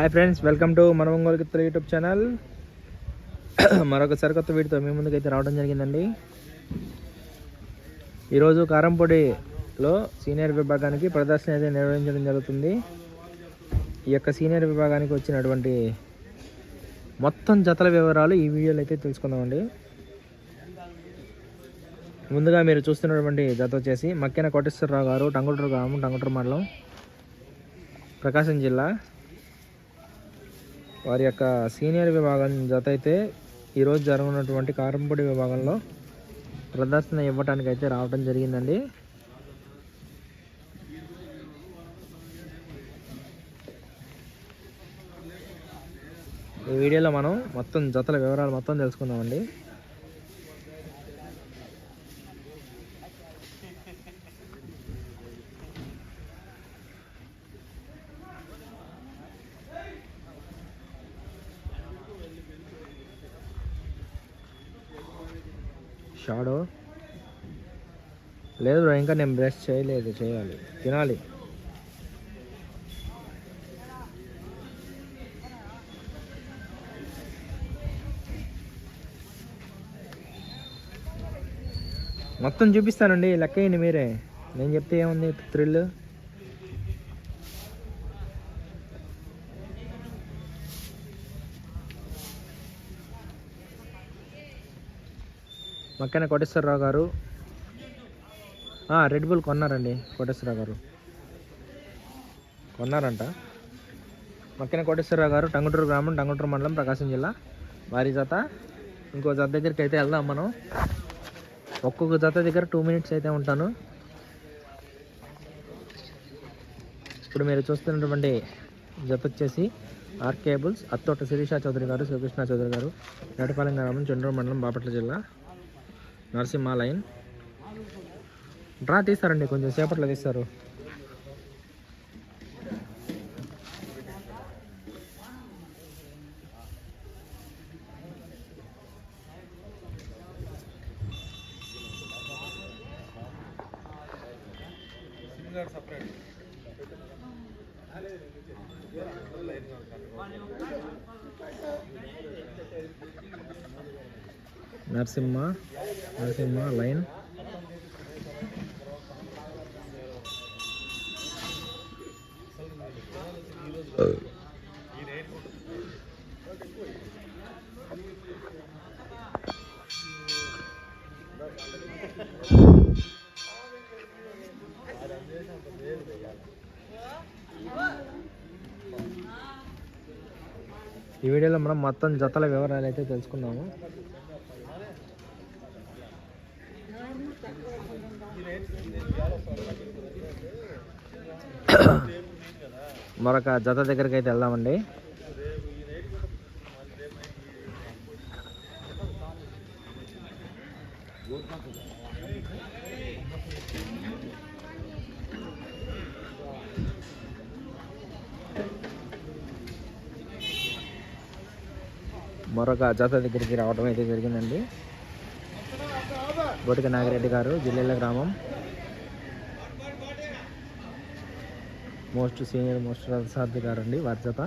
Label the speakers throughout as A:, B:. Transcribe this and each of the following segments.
A: Hi friends welcome to మన ఒంగోలు గిత్తలు YouTube channel మరొక సరికొత్త వీడితో మీ ముందుకైతే రావడం జరిగిందండి. ఈరోజు కారంపొడిలో సీనియర్ విభాగానికి ప్రదర్శన అయితే నిర్వహించడం జరుగుతుంది. ఈ యొక్క సీనియర్ విభాగానికి వచ్చినటువంటి మొత్తం జతల వివరాలు ఈ వీడియోలో అయితే తెలుసుకుందామండి. ముందుగా మీరు చూస్తున్నటువంటి జత వచ్చేసి మక్కెన కోటేశ్వరరావు గారు టంగుటూరు గ్రామం టంగుటూరు మండలం ప్రకాశం జిల్లా. వారి యొక్క సీనియర్ విభాగం జత అయితే ఈరోజు జరగనున్నటువంటి కారంపొడి విభాగంలో ప్రదర్శన ఇవ్వడానికి అయితే రావడం జరిగిందండి. ఈ వీడియోలో మనం మొత్తం జతల వివరాలు మొత్తం తెలుసుకుందామండి. షాడో లేదు బ్రో ఇంకా నేను బ్రష్ చేయలేదు చేయాలి. తినాలి. మొత్తం చూపిస్తానండి లెక్క అయ్యింది మీరే. నేను చెప్తే ఏముంది? థ్రిల్. మక్కన కోటేశ్వరరావు గారు. రెడ్ బుల్ కొన్నారండి కోటేశ్వరరావు గారు. కొన్నారంట. మక్కన కోటేశ్వరరావు గారు టంగుటూరు గ్రామం టంగుటూరు మండలం ప్రకాశం జిల్లా. వారి జత. ఇంకో జత దగ్గరికి అయితే వెళ్దాం మనం. ఒక్కొక్క జత దగ్గర టూ మినిట్స్ అయితే ఉంటాను. ఇప్పుడు మీరు చూస్తున్నటువంటి జత వచ్చేసి ఆర్కేబుల్స్ అత్తోట శిరీష చౌదరి గారు శ్రీకృష్ణ చౌదరి గారు నేటపాలెం గ్రామం చెండూరు మండలం బాపట్ల జిల్లా. నరసింహ లైన్ డ్రా తీస్తారండి కొంచెం సేపట్లో తీస్తారు. నరసింహ నరసింహ లైన్. ఈ వీడియోలో మనం మొత్తం జతల వివరాలు అయితే తెలుసుకున్నాము. మరొక జత దగ్గరికి అయితే వెళ్దామండి. మరొక జత దగ్గరికి రావడం అయితే జరిగిందండి. బొటిక నాగిరెడ్డి గారు జిల్లెల గ్రామం. మోస్ట్ సీనియర్ మోస్ట్ రథసారథి గారు అండి వారి జత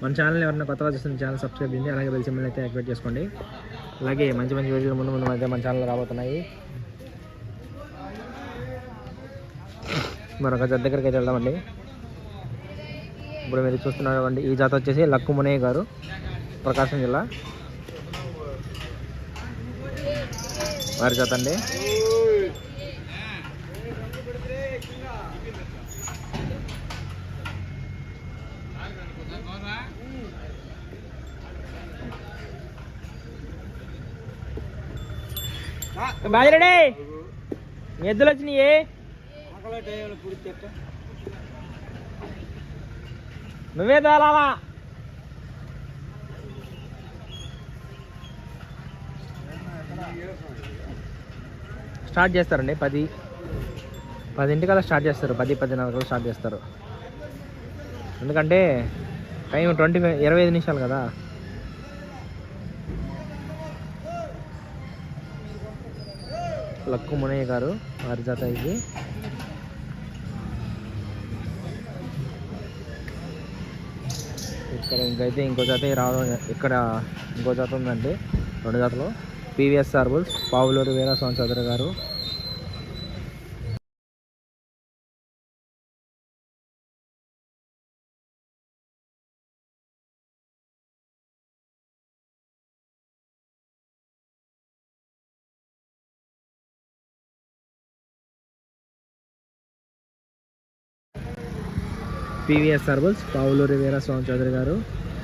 A: మన ఛానల్ ఎవరైనా కొత్తగా చూస్తున్న ఛానల్ సబ్స్క్రైబ్ చేయండి అలాగే బెల్ సింబల్ అయితే యాక్టివేట్ చేసుకోండి. అలాగే మంచి మంచి వీడియోలు ముందు ముందు మధ్య మన ఛానల్ రాబోతున్నాయి. మరొక జత దగ్గరికి అయితే వెళ్దామండి. ఇప్పుడు మీరు చూస్తున్నటువంటి ఈ జాత వచ్చేసి లక్కు మునయ్య గారు ప్రకాశం జిల్లా. వారి జాత అండి. బాజరడే ఎద్దులు వచ్చినాయి. నువ్వే తేలాలా స్టార్ట్ చేస్తారండి పది. పదింటికల్లా స్టార్ట్ చేస్తారు పది పదిన్నర స్టార్ట్ చేస్తారు. ఎందుకంటే టైం ట్వంటీ ఫైవ్ ఇరవై ఐదు నిమిషాలు కదా. లక్కు మునయ్య గారు వారి ఇది. ఇక్కడ ఇంకైతే ఇంకో జాత రావడం ఇక్కడ ఇంకో జాత ఉందండి రెండు జాతలు. పీవీఎస్ సార్బుల్స్ పావులూరు వీరస్వామి చౌదరి గారు పీవీఎస్ సర్వల్స్ పావులూరి వీరస్వామి చౌదరి గారు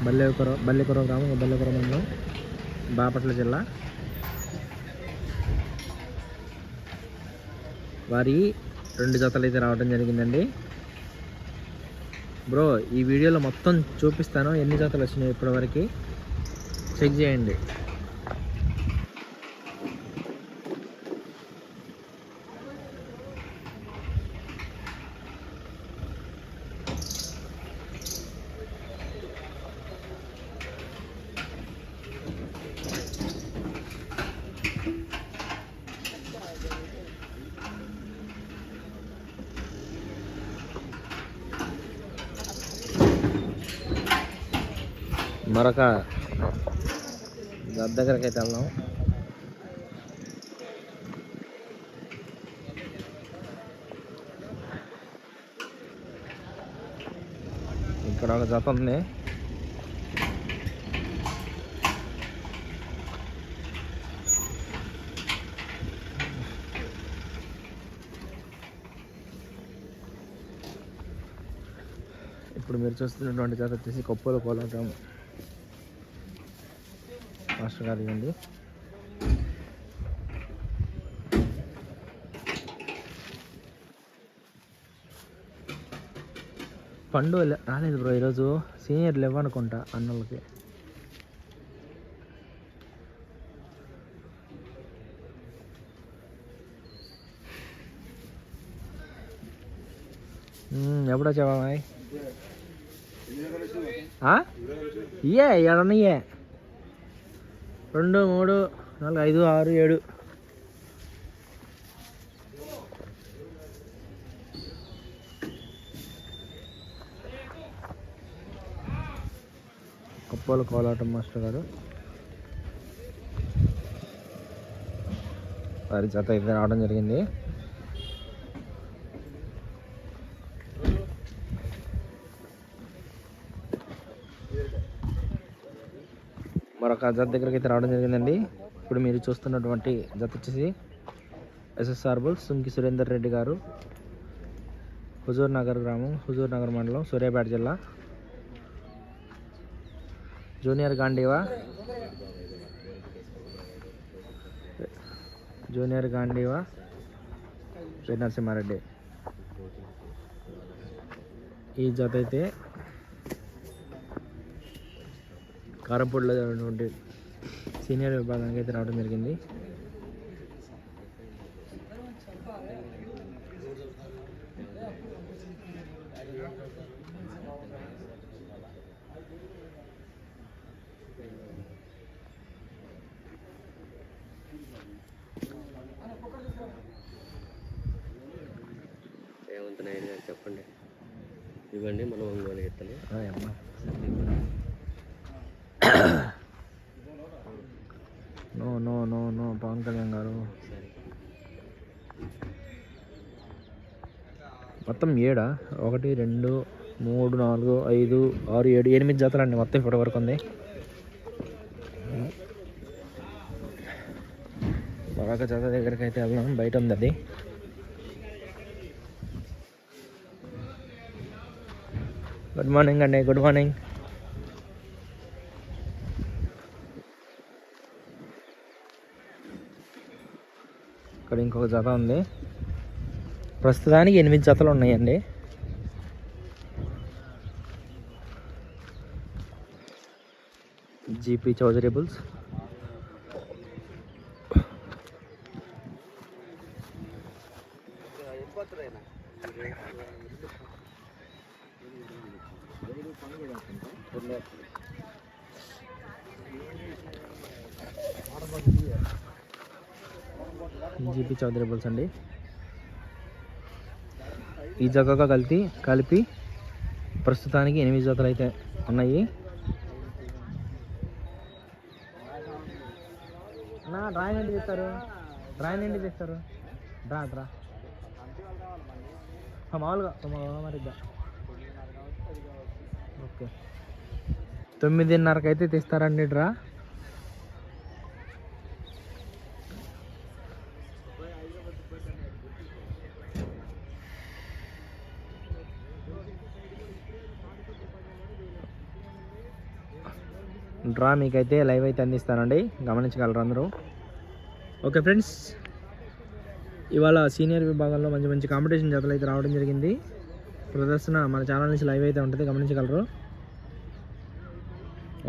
A: బల్లెకుర బల్లెకుర గ్రామం బల్లెకుర మండలం బాపట్ల జిల్లా. వారి రెండు జతలు అయితే రావడం జరిగిందండి. బ్రో ఈ వీడియోలో మొత్తం చూపిస్తాను. ఎన్ని జతలు వచ్చినాయి ఇప్పటివరకు? చెక్ చేయండి. మరొక దగ్గరికి అయితే వెళ్దాం. ఇక్కడ ఒక జత ఉంది. ఇప్పుడు మీరు చూస్తున్నటువంటి జత వచ్చేసి కొప్పల కోలాటం. మాస్టర్ పండు లే- రాలేదు బ్రో ఈరోజు. సీనియర్ లేవనుకుంటా అన్నలకి మ్మ్, ఎప్పుడు వచ్చావా మాయ్ రెండు మూడు నాలుగు ఐదు ఆరు ఏడు. కొప్పోలు కోలాటం మాస్టర్ గారు. వారి జత ఇద్దరు రావడం జరిగింది. మరొక జత దగ్గరికి అయితే రావడం జరిగిందండి. ఇప్పుడు మీరు చూస్తున్నటువంటి జత వచ్చేసి ఎస్ఎస్ఆర్ బుల్ సుంకి సురేందర్ రెడ్డి గారు. హుజూర్ నగర్ గ్రామం హుజూర్ నగర్ మండలం సూర్యాపేట జిల్లా. జూనియర్ గాంధీవా? జూనియర్ గాంధీవా? పేరు నరసింహారెడ్డి. ఈ జత అయితే కారంపూడిలో ఉన్నటువంటి సీనియర్ విభాగానికి అయితే రావడం జరిగింది.
B: గారు చెప్పండి. ఇవ్వండి మనం ఒంగోలు ఎత్తలు.
A: అమ్మ. No no no no Pawan Kalyan garu
B: సరే
A: మొత్తం ఏడా? ఒకటి రెండు మూడు నాలుగు ఐదు ఆరు ఏడు ఎనిమిది జతలు అండి మొత్తం ఇప్పటి వరకు ఉంది. మరొక జత దగ్గరికి అయితే వెళ్దాం. బయట ఉంది అది. గుడ్ మార్నింగ్ అండి. గుడ్ మార్నింగ్ ఇక్కడ ఇంకొక జత ఉంది. ప్రస్తుతానికి ఎనిమిది జతలు ఉన్నాయండి. GP Chowdary bulls GP Chowdary bulls అండి. ఈ జగగా కలిపి కలిపి ప్రస్తుతానికి ఎనిమిది జతలు అయితే ఉన్నాయి. నా డ్రాయింగ్ ఏంటి చేస్తారు? డ్రాయింగ్ ఏంటి చేస్తారు? Draw draw. మామూలుగా మా- మరి ఓకే. తొమ్మిదిన్నరకు అయితే తెస్తారండి డ్రా. మీకైతే లైవ్ అయితే అందిస్తానండి. గమనించగలరు అందరూ. ఓకే ఫ్రెండ్స్ ఇవాళ సీనియర్ విభాగంలో మంచి మంచి కాంపిటీషన్ జతలు అయితే రావడం జరిగింది. ప్రదర్శన మన ఛానల్ నుంచి లైవ్ అయితే ఉంటుంది గమనించగలరు.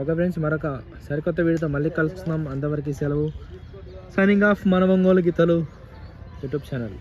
A: ఓకే ఫ్రెండ్స్ మరొక సరికొత్త వీడియోతో మళ్ళీ కలుస్తున్నాం. అంతవరకు సెలవు సైనింగ్ ఆఫ్ మన ఒంగోలు గీతలు యూట్యూబ్ ఛానల్.